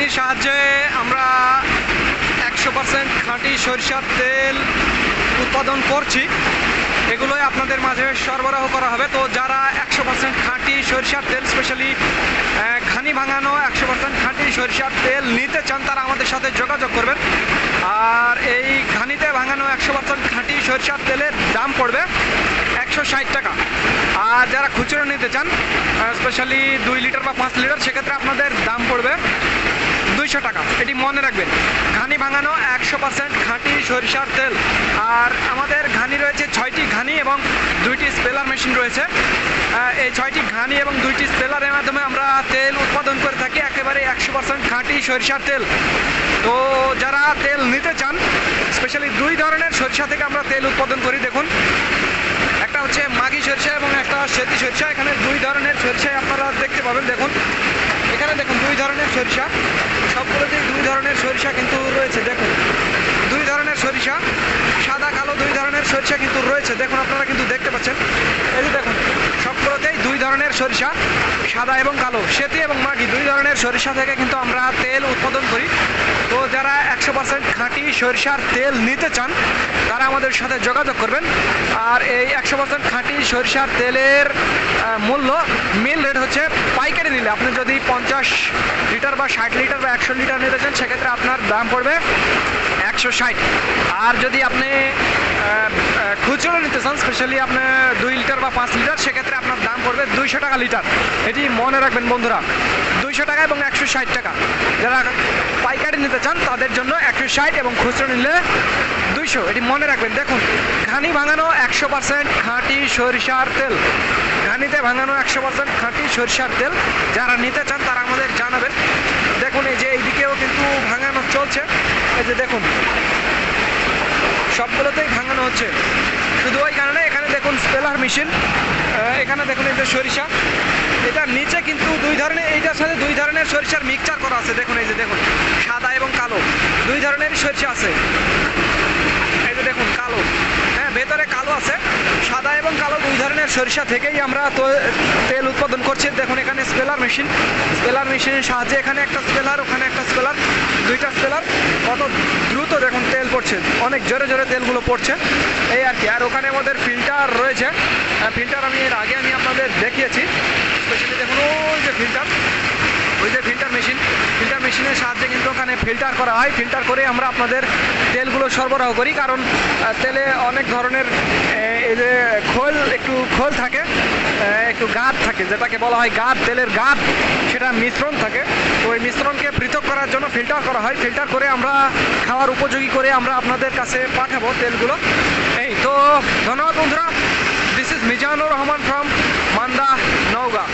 ঘানির সাহায্যে আমরা একশো পার্সেন্ট খাঁটি সরিষার তেল উৎপাদন করছি। এগুলোই আপনাদের মাঝে সরবরাহ করা হবে। তো যারা একশো পার্সেন্ট খাঁটি সরিষার তেল, স্পেশালি খানি ভাঙানো একশো পার্সেন্ট খাঁটি সরিষার তেল নিতে চান, তারা আমাদের সাথে যোগাযোগ করবেন। আর এই খানিতে ভাঙানো একশো পার্সেন্ট খাঁটি সরিষার তেলের দাম পড়বে একশো ষাট টাকা। আর যারা খুচরো নিতে চান স্পেশালি দুই লিটার বা পাঁচ লিটার, সেক্ষেত্রে আপনাদের দাম পড়বে দুইশো টাকা। এটি মনে রাখবেন, ঘানি ভাঙানো একশো পার্সেন্ট খাঁটি সরিষার তেল। আর আমাদের ঘানি রয়েছে ছয়টি ঘানি এবং দুইটি স্পেলার মেশিন রয়েছে। এই ছয়টি ঘানি এবং দুইটি স্পেলারের মাধ্যমে আমরা তেল উৎপাদন করে থাকি, একেবারে একশো পার্সেন্ট খাঁটি সরিষার তেল। তো যারা তেল নিতে চান, স্পেশালি দুই ধরনের সরিষা থেকে আমরা তেল উৎপাদন করি, দেখুন। একটা হচ্ছে মাগি সরিষা এবং একটা সেতি সরিষা। এখানে দুই ধরনের সরিষাই আপনারা দেখতে পাবেন, দেখুন। এখানে দেখুন, দুই ধরনের সরিষা। সবগুলোতেই দুই ধরনের সরিষা কিন্তু রয়েছে, দেখুন। দুই ধরনের সরিষা, সাদা, কালো দুই ধরনের সরিষা কিন্তু রয়েছে। দেখুন, আপনারা কিন্তু দেখতে পাচ্ছেন। এই যে দেখুন, সবগুলোতেই দুই ধরনের সরিষা। সাদা এবং কালো, সেতি এবং মাগি দুই ধরনের সরিষা থেকে কিন্তু আমরা তেল উৎপাদন করি। তো যারা একশো পার্সেন্ট খাঁটি সরিষার তেল নিতে চান, তারা আমাদের সাথে যোগাযোগ করবেন। আর এই একশো পার্সেন্ট খাঁটি সরিষার তেলের মূল্য মিল রেট হচ্ছে পাইকারি নিলে। আপনি যদি পঞ্চাশ লিটার বা ষাট লিটার বা একশো লিটার নিতে চান, সেক্ষেত্রে আপনার দাম পড়বে একশো ষাট। আর যদি আপনি আহ, আহ, খুচরো নিতে চান স্পেশালি আপনি দুই লিটার বা পাঁচ লিটার সেক্ষেত্রে আপনার দাম পড়বে দুইশো টাকা লিটার এটি মনে রাখবেন বন্ধুরা, দুইশো টাকা এবং একশো ষাট টাকা। যারা পাইকারি নিতে চান, তাদের জন্য একশো ষাট এবং খুচরো নিলে দুইশো। এটি মনে রাখবেন, দেখুন, ঘানি ভাঙানো একশো পার্সেন্ট খাঁটি সরিষার তেল। ঘানিতে ভাঙানো একশো পার্সেন্ট খাঁটি সরিষার তেল। যারা নিতে চান, তারা আমাদের জানাবেন। দেখুন, এই যে এইদিকেও কিন্তু ভাঙানো চলছে। এই যে দেখুন, সবগুলোতেই ভাঙানো হচ্ছে। Expeller machine. এখানে দেখুন এই যে সরিষা। এটার নিচে কিন্তু দুই ধরনের, এইটার সাথে দুই ধরনের সরিষার মিক্সচার করা আছে। দেখুন, এই যে দেখুন, সাদা এবং কালো। দুই ধরনের সরিষা আছে। এই যে দেখুন, কালো। হ্যাঁ ভেতরে কালো আছে। সাদা এবং কালো দুই ধরনের সরিষা থেকেই আমরা তেল উৎপাদন করছি। দেখুন, এখানে স্পেলার মেশিন। স্পেলার মেশিনের সাহায্যে এখানে একটা স্পেলার, ওখানে একটা স্পেলার। দুইটা স্পেলার কত দ্রুত দেখুন তেল পড়ছে, অনেক জোরে জোরে তেলগুলো পড়ছে। এই আর কি, আর ওখানে আমাদের ফিল্টার রয়েছে। ফিল্টার আমি এর আগে আমি আপনাদের দেখিয়েছি স্পেশালি দেখুন, ওই যে ফিল্টার ওই যে ফিল্টার মেশিন ফিল্টার মেশিনের সাহায্যে কিন্তু ওখানে ফিল্টার করা হয়। ফিল্টার করে আমরা আপনাদের তেলগুলো সরবরাহ করি, কারণ তেলে অনেক ধরনের এই যে খোল, একটু খোল থাকে একটু গাদ থাকে, যেটাকে বলা হয় গাদ তেলের গাদ সেটা মিশ্রণ থাকে। তো ওই মিশ্রণকে পৃথক করার জন্য ফিল্টার করা হয়। ফিল্টার করে আমরা খাওয়ার উপযোগী করে আমরা আপনাদের কাছে পাঠাবো তেলগুলো। এই তো, ধন্যবাদ বন্ধুরা। This is Mizanur Rahman from Manda, Naogaon.